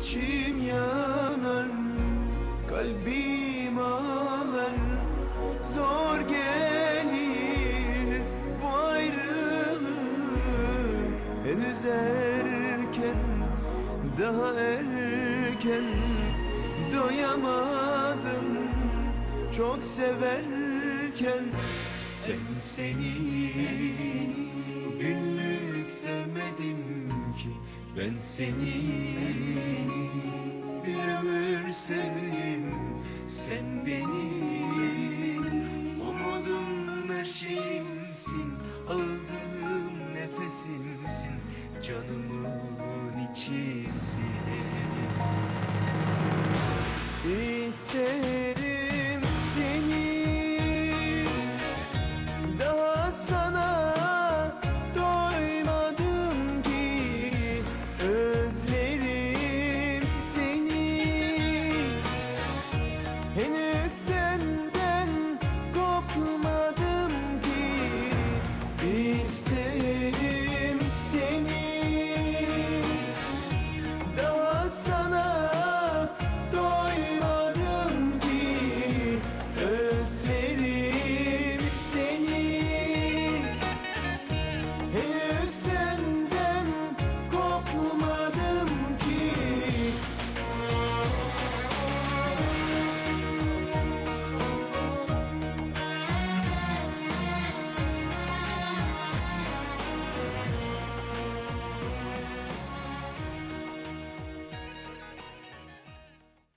İçim yanar Kalbim ağlar. Zor gelir bu ayrılık Henüz erken Daha erken Doyamadım. Çok severken Ben seni Günlük Ben seni bir ömür sevdim. Sen beni umudum her Aldığım nefesimsin Canımın içisin.